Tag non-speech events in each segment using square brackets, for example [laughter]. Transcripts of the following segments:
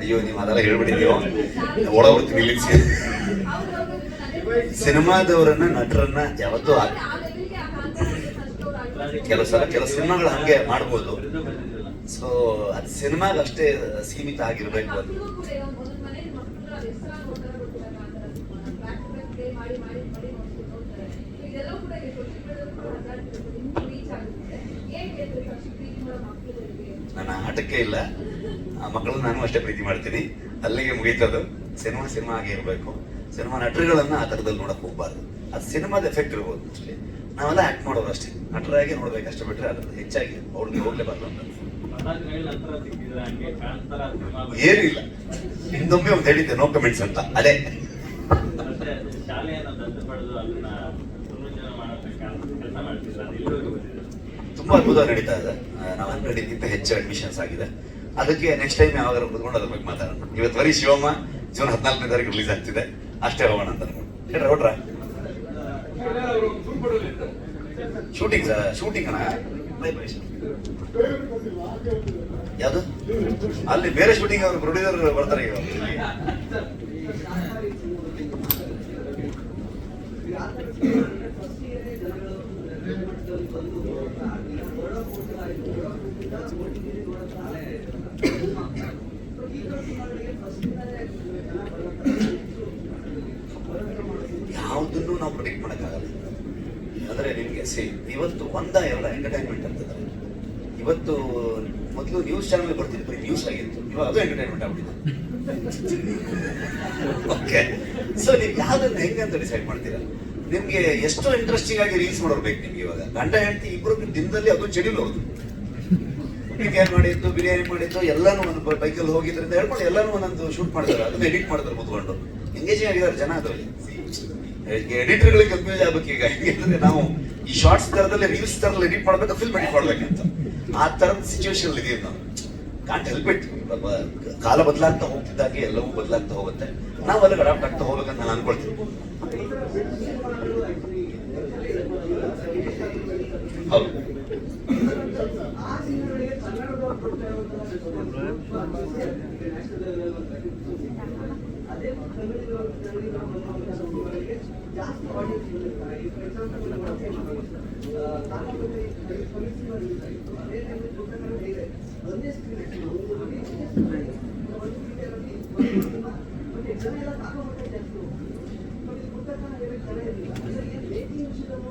ಅಯ್ಯೋ ನೀವು ಅದೆಲ್ಲ ಹೇಳ್ಬಿಟ್ಟಿದ್ಯೋ ಒಳ ಬರ್ತೀನಿ ನಿಲ್ಲಿಸಿ. ಸಿನಿಮಾದವರನ್ನ ನಟರನ್ನ ಯಾವತ್ತೂ ಕೆಲವು ಸಲ ಸಿನಿಮಾಗಳು ಹಂಗೆ ಮಾಡ್ಬೋದು. ಸೊ ಅದು ಸಿನಿಮಾಗ ಅಷ್ಟೇ ಸೀಮಿತ ಆಗಿರ್ಬೇಕು ಅಂತ ನನ್ನ ಆಟಕ್ಕೆ ಇಲ್ಲ. ಆ ಮಕ್ಕಳನ್ನ ನಾನು ಅಷ್ಟೇ ಪ್ರೀತಿ ಮಾಡ್ತೀನಿ. ಅಲ್ಲಿಗೆ ಮುಗೀತದು. ಸಿನಿಮಾ ಸಿನಿಮಾ ಆಗಿರ್ಬೇಕು. ಸಿನಿಮಾ ನಟರುಗಳನ್ನ ಆ ಥರದಲ್ಲಿ ನೋಡಕ್ ಹೋಗ್ಬಾರ್ದು. ಅದು ಸಿನಿಮಾದ ಎಫೆಕ್ಟ್ ಇರ್ಬೋದು ಅಷ್ಟೇ. ನಾವೆಲ್ಲ ಆಕ್ಟ್ ಮಾಡೋದು ಅಷ್ಟೇ. ನಟರಾಗಿ ನೋಡ್ಬೇಕು, ಅಷ್ಟೇ ಬಿಟ್ರೆ ಅದ್ರ ಹೆಚ್ಚಾಗಿ ಅವ್ರಿಗೆ ಹೋಗ್ಲೇಬಾರ್ದು ಇಲ್ಲ. ಹಿಂದೊಮ್ಮೆ ಒಂದು ಹೇಳಿದ್ದೆ ನೋ ಕಮೆಂಟ್ಸ್ ಅಂತ. ಅದೇ. ತುಂಬಾ ಅದ್ಭುತ ನಡೀತಾ ಇದೆ. ನಾವು ಅನ್ಕೊಂಡಿದ್ದಕ್ಕಿಂತ ಹೆಚ್ಚು ಅಡ್ಮಿಷನ್ಸ್ ಆಗಿದೆ. ಅದಕ್ಕೆ ನೆಕ್ಸ್ಟ್ ಟೈಮ್ ಯಾವಾಗ ಕುತ್ಕೊಂಡು ಅದ್ರ ಬಗ್ಗೆ ಮಾತಾಡೋಣ. ಇವತ್ತು ಬರೀ ಶಿವಮ್ಮ, ಜೂನ್ ಹದಿನಾಲ್ಕನೇ ತಾರೀಕು ರಿಲೀಸ್ ಆಗ್ತಿದೆ. ಅಷ್ಟೇ ಹೋಗೋಣ ಅಂತ ಅನ್ಕೊಂಡು. ಹೇಳ್ರ ಶೂಟಿಂಗ್ ಶೂಟಿಂಗ್ ಅಣ್ಣ. ಬೈ ಬೈ ಯಾವುದು? ಅಲ್ಲಿ ಬೇರೆ ಶೂಟಿಂಗ್ ಅವರು ಪ್ರೊಡ್ಯೂಸರ್ ಬರ್ತಾರೆ ಈಗ. [coughs] [coughs] [coughs] ನಾವು ಪ್ರೊಡಿಕ್ಟ್ ಮಾಡೋಕ್ಕಾಗಲ್ಲ. ಅಂದ್ರೆ ನಿಮಗೆ ಸಿ ಇವತ್ತು ಒಂದ ಎಲ್ಲ ಎಂಟರ್ಟೈನ್ಮೆಂಟ್ ಅಂತಂದ್ರೆ ಇವತ್ತು ಮೊದಲು ನ್ಯೂಸ್ ಚಾನಲ್ ಬರ್ತಿದ್ರು ಬರೀ ನ್ಯೂಸ್ ಆಗಿತ್ತು ಇವಾಗ ಅದು ಎಂಟರ್ಟೈನ್ಮೆಂಟ್ ಆಗ್ಬಿಟ್ಟಿದೆ. ಓಕೆ ಸೊ ನೀವು ಯಾವ್ದನ್ನ ಹೆಂಗೆ ಅಂತ ಡಿಸೈಡ್ ಮಾಡ್ತೀರಾ? ನಿಮ್ಗೆ ಎಷ್ಟು ಇಂಟ್ರೆಸ್ಟಿಂಗ್ ಆಗಿ ರೀಲ್ಸ್ ಮಾಡೋರು ಬೇಕು ನಿಮ್ಗೆ ಇವಾಗ. ಗಂಡ, ಹೆಂಡತಿ ಇಬ್ಬರು ದಿನದಲ್ಲಿ ಅದು ಚೆಡಿಲ್ ಅವ್ರದ್ದು ಚಿಕನ್ ಮಾಡಿದ್ದು, ಬಿರಿಯಾನಿ ಮಾಡಿದ್ದು, ಎಲ್ಲಾನು ಒಂದು ಬೈಕಲ್ಲಿ ಹೋಗಿದ್ರಿಂದ ಹೇಳ್ಕೊಂಡು ಎಲ್ಲಾನು ಒಂದೊಂದು ಶೂಟ್ ಮಾಡ್ತಾರೆ. ಅದನ್ನ ಎಡಿಟ್ ಮಾಡ್ತಾರೆ ಕೂತ್ಕೊಂಡು. ಎಂಗೇಜಿಂಗ್ ಆಗಿದ್ದಾರೆ ಜನ ಅದರಲ್ಲಿ. ಎಡಿಟರ್ಗಳಿಗೆ ಕನ್ಫ್ಯೂಸ್ ಆಗ್ಬೇಕು ಈಗ. ಹೆಂಗಂದ್ರೆ ನಾವು ಈ ಶಾರ್ಟ್ಸ್ ತರದಲ್ಲಿ ರೀಲ್ಸ್ ತರದಲ್ಲಿ ಎಡಿಟ್ ಮಾಡ್ಬೇಕು ಫಿಲ್ಮ್ ಎಡಿಟ್ ಮಾಡ್ಬೇಕಂತ. ಆ ತರದ ಸಿಚುವೇಶನ್ ಇದೀವಿ ನಾವು. ಕಾಂಟ್ ಹೆಲ್ಪ್ ಇಟ್ ಕಾಲ ಬದಲಾಗ್ತಾ ಹೋಗ್ತಿದ್ದಾಗೆ ಎಲ್ಲವೂ ಬದಲಾಗ್ತಾ ಹೋಗುತ್ತೆ. ನಾವು ಅದಕ್ಕೆ ಅಡಾಪ್ಟ್ ಆಗ್ತಾ ಹೋಗ್ಬೇಕಂತ ನಾನು ಅನ್ಕೊಳ್ತೀನಿ. ಹೌದು.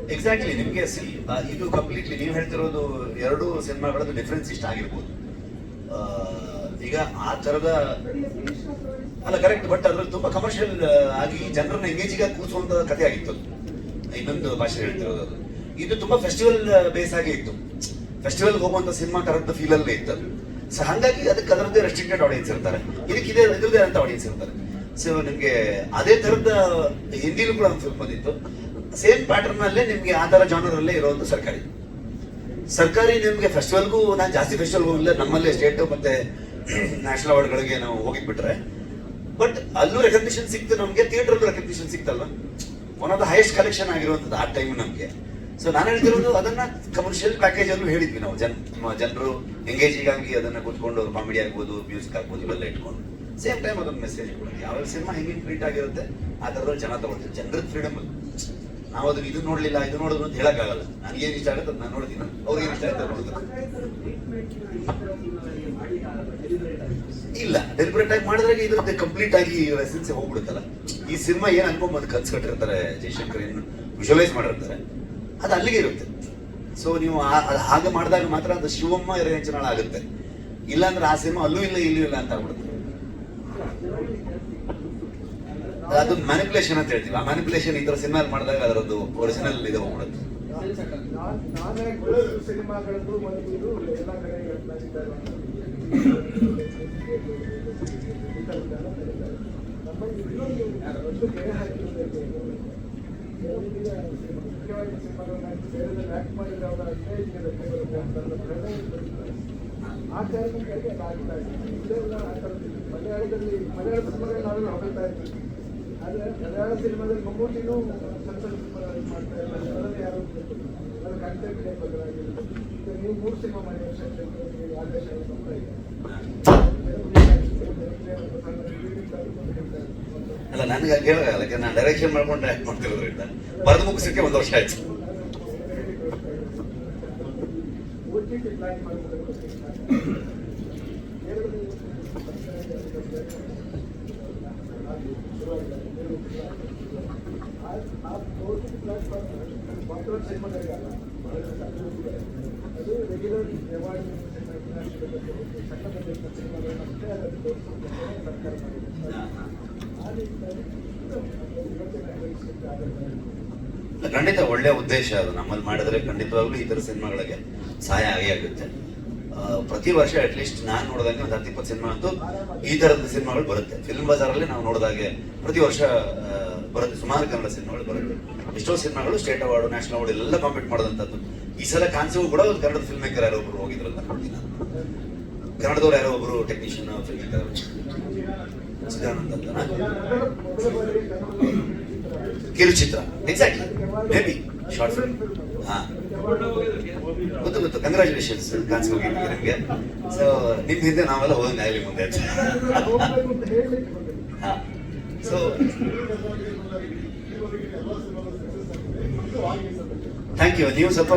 ಎಕ್ಸಾಕ್ಟ್ಲಿ ನಿಮಗೆ ಸಿ ಇದು ಕಂಪ್ಲೀಟ್ಲಿ ನೀವು ಹೇಳ್ತಿರೋದು ಎರಡು ಸಿನಿಮಾಗಳದ್ದು ಡಿಫ್ರೆನ್ಸ್ ಇಷ್ಟ ಆಗಿರ್ಬೋದು ಈಗ ಆ ತರದ ಅಲ್ಲ ಕರೆಕ್ಟ್ ಬಟ್ ಅದ್ರಲ್ಲಿ ತುಂಬಾ ಕಮರ್ಷಿಯಲ್ ಆಗಿ ಜನರನ್ನ ಎಂಗೇಜಿಗೆ ಕೂರಿಸುವಂತ ಕಥೆ ಆಗಿತ್ತು. ಇನ್ನೊಂದು ಭಾಷೆ ಹೇಳ್ತಿರೋದು ಇದು ತುಂಬಾ ಫೆಸ್ಟಿವಲ್ ಬೇಸ್ ಆಗಿ ಇತ್ತು. ಫೆಸ್ಟಿವಲ್ ಹೋಗುವಂತ ಸಿನಿಮಾ ತರದ ಫೀಲ್ ಅಲ್ಲೇ ಇತ್ತು ಸೊ ಹಾಗಾಗಿ ಅದಕ್ಕೆ ಅದರದ್ದೇ ರೆಸ್ಟ್ರಿಕ್ಟೆಡ್ ಆಡಿಯನ್ಸ್ ಇರ್ತಾರೆ. ಇದಕ್ಕೆ ಇದೇ ಇದ್ರದೇ ಅಂತ ಆಡಿಯನ್ಸ್ ಇರ್ತಾರೆ. ಸೊ ನಿಮ್ಗೆ ಅದೇ ತರದ ಹಿಂದಿಲೂ ಕೂಡ ಒಂದು ಫಿಲ್ಮ್ ಬಂದಿತ್ತು. ಸೇಮ್ ಪ್ಯಾಟರ್ನ್ ಅಲ್ಲೇ ನಿಮ್ಗೆ ಆ ತರ ಜಾನರ್ ಅಲ್ಲೇ ಇರೋದು ಸರ್ಕಾರಿ. ಸರ್ಕಾರಿ ನಿಮ್ಗೆ ಫೆಸ್ಟಿವಲ್ಗೂ ನಾನು ಜಾಸ್ತಿ ಫೆಸ್ಟಿವಲ್ ಹೋಗಿಲ್ಲ ನಮ್ಮಲ್ಲೇ ಸ್ಟೇಟ್ ಮತ್ತೆ ನ್ಯಾಷನಲ್ ಅವಾರ್ಡ್ಗಳಿಗೆ ನಾವು ಹೋಗಿದ್ಬಿಟ್ರೆ ಬಟ್ ಅಲ್ಲೂ ರೆಕಗ್ನಿಷನ್ ಸಿಕ್ತು ನಮಗೆ theatre recognition ಸಿಕ್ತಲ್ಲ one of the highest collection ಆಗಿರುವಂಥದ್ದು ಆ ಟೈಮ್ ನಮಗೆ. ಸೊ ನಾನು ಹೇಳ್ತಿರೋದು ಅದನ್ನ ಕಮರ್ಷಿಯಲ್ ಪ್ಯಾಕೇಜ್ ಅಲ್ಲೂ ಹೇಳಿದ್ವಿ ನಾವು, ಜನ ಜನರು ಎಂಗೇಜಿಂಗ್ ಆಗಿ ಅದನ್ನ ಕೂತ್ಕೊಂಡು ಕಾಮಿಡಿ ಆಗ್ಬೋದು ಮ್ಯೂಸಿಕ್ ಆಗ್ಬೋದು, ಇವೆಲ್ಲ ಇಟ್ಕೊಂಡು. ಸೇಮ್ ಟೈಮ್ ಅದೊಂದು ಮೆಸೇಜ್ ಕೊಡುತ್ತೆ. ಯಾವ ಸಿನಿಮಾ ಹೆಂಗೆ ಟ್ರೀಟ್ ಆಗಿರುತ್ತೆ, ಆ ಥರದಲ್ಲಿ ಜನ ತಗೊಳ್ತಾರೆ. ಜನರ ಫ್ರೀಡಮ್ ನಾವು ಅದನ್ನ ಇದು ನೋಡ್ಲಿಲ್ಲ, ಇದು ನೋಡಿದ್ರು ಅಂತ ಹೇಳಕ್ಕಾಗಲ್ಲ. ನನಗೆ ಏನ್ ಇಷ್ಟ ಆಗುತ್ತೆ ನಾನು ನೋಡ್ತೀನಿ. ಅವ್ರಿಗೆ ಏನ್ ಇಷ್ಟ ಆಗುತ್ತೆ ಅವ್ರು ಇಲ್ಲ ಡೆಲಿಬ್ರೇಟ್ ಆಗಿ ಮಾಡಿದ್ರೆ ಇದ್ರದ್ದು ಕಂಪ್ಲೀಟ್ ಆಗಿ ಎಸೆನ್ಸ್ ಹೋಗ್ಬಿಡುತ್ತಲ್ಲ. ಈ ಸಿನಿಮಾ ಏನ್ ಅನ್ಕೊಂಬಂದು ಕನ್ಸ್ಕೊಟ್ಟಿರ್ತಾರೆ ಜಯಶಂಕರ್ ಏನು ವಿಜುವಲೈಸ್ ಮಾಡಿರ್ತಾರೆ, ಅದು ಅಲ್ಲಿಗೆ ಇರುತ್ತೆ. ಸೊ ನೀವು ಹಾಗೆ ಮಾಡಿದಾಗ ಮಾತ್ರ ಅದು ಶಿವಮ್ಮ ರೇಂಜನಾಳ ಆಗುತ್ತೆ. ಇಲ್ಲಾಂದ್ರೆ ಆ ಸಿನಿಮಾ ಅಲ್ಲೂ ಇಲ್ಲ, ಇಲ್ಲೂ ಇಲ್ಲ ಅಂತ ಆಗ್ಬಿಡುತ್ತೆ. ಅದು ಮ್ಯಾನಿಪುಲೇಷನ್ ಅಂತ ಹೇಳ್ತೀವಿ. ಆ ಮ್ಯಾನಿಪುಲೇಷನ್ ಈ ತರ ಸಿನಿಮಾ ಮಾಡಿದಾಗ ಅದರದ್ದು ಒರಿಜಿನಲ್ ಇದು ಹೋಗ್ಬಿಡುತ್ತೆ. ಆ ಮಲಯಾಳದಲ್ಲಿ ಮಲಯಾಳ ಸಿನಿಮಾಗಳು ನಾವೆಲ್ಲ ಹೊಗಳ್ತಾ ಇರ್ತೀವಿ ಆದರೆ ಮಲಯಾಳ ಸಿನಿಮಾದಲ್ಲಿ ಮಮ್ಮೂಟಿನೂ ಸಣ್ಣ ಸಣ್ಣ ಸಿನಿಮಾಗಳು ಮಾಡ್ತಾ ಇರ್ತಾರೆ ಅದರಲ್ಲಿ ಯಾರು ಅದಕ್ಕೆ ಕಂಟೆಂಟ್ ನೀವು ಮೂರು ಸಿನಿಮಾ ಮಾಡಿ ಆದೇಶ ಅಲ್ಲ ನನಗೆ ಯಾಕಂದ್ರೆ ನಾನು ಡೈರೆಕ್ಷನ್ ಮಾಡ್ಕೊಂಡು ಆ್ಯಕ್ಟ್ ಮಾಡ್ತಿರೋದ್ರಿಂದ ಬರೆದು ಮುಗಿಸೋಕ್ಕೆ ಒಂದು ವರ್ಷ ಆಯ್ತು. ಅದು ರೆಗ್ಯುಲರ್ ಖಂಡಿತ ಒಳ್ಳೆಯ ಉದ್ದೇಶ ಅದು. ನಮ್ಮಲ್ಲಿ ಮಾಡಿದ್ರೆ ಖಂಡಿತವಾಗ್ಲೂ ಈ ಥರ ಸಿನಿಮಾಗಳಿಗೆ ಸಹಾಯ ಆಗಿ ಆಗುತ್ತೆ. ಪ್ರತಿ ವರ್ಷ ಅಟ್ಲೀಸ್ಟ್ ನಾನು ನೋಡಿದಂಗೆ ಒಂದು ಹತ್ತು ಇಪ್ಪತ್ತು ಸಿನಿಮಾ ಅಂತೂ ಈ ಥರದ ಸಿನಿಮಾಗಳು ಬರುತ್ತೆ. ಫಿಲ್ಮ್ ಬಜಾರಲ್ಲಿ ನಾವು ನೋಡಿದಾಗೆ ಪ್ರತಿ ವರ್ಷ ಬರುತ್ತೆ. ಸುಮಾರು ಕನ್ನಡ ಸಿನಿಮಾಗಳು ಬರುತ್ತೆ. ಎಷ್ಟೋ ಸಿನಿಮಾಗಳು ಸ್ಟೇಟ್ ಅವಾರ್ಡ್ ನ್ಯಾಷನಲ್ ಅವಾರ್ಡ್ ಎಲ್ಲ ಕಾಂಪೀಟ್ ಮಾಡೋದಂಥದ್ದು ಈ ಸಲ ಕಾನ್ಸಿಗೂ ಕೂಡ ಒಂದು ಕನ್ನಡದ ಫಿಲ್ಮ್ ಮೇಕರ್ ಯಾರೋ ಒಬ್ರು ಹೋಗಿದ್ರು ಅಂತ ನೋಡ್ತೀನಿ ನಾನು. ಕನ್ನಡದವ್ರು ಯಾರೋ ಒಬ್ರು ಟೆಕ್ನಿಷಿಯನ್ ಫಿಲ್ಮ್ ಮೇಕರ್ ಸಿದ್ಧಾನಂದ ಕಿರುಚಿತ್ರ. ಎಕ್ಸಾಕ್ಟ್ಲಿ ಮೇಬಿ ಶಾರ್ಟ್ ಫಿಲ್ಮ್ ಹಾ. ಗೊತ್ತು ಗೊತ್ತು. ಕಂಗ್ರ್ಯಾಚುಲೇಷನ್ಸ್ ಕಾನ್ಸ್ ಹೋಗಿದ್ವಿ ನಿಮಗೆ. ಸೊ ನಿಮ್ಮ ಹಿಂದೆ ನಾವೆಲ್ಲ ಹೋಗಂಗೆ ಆಗಲಿ ಮುಂದೆ. ಹಾಂ. ಸೊ ಥ್ಯಾಂಕ್ ಯು ನೀವು ಸ್ವಲ್ಪ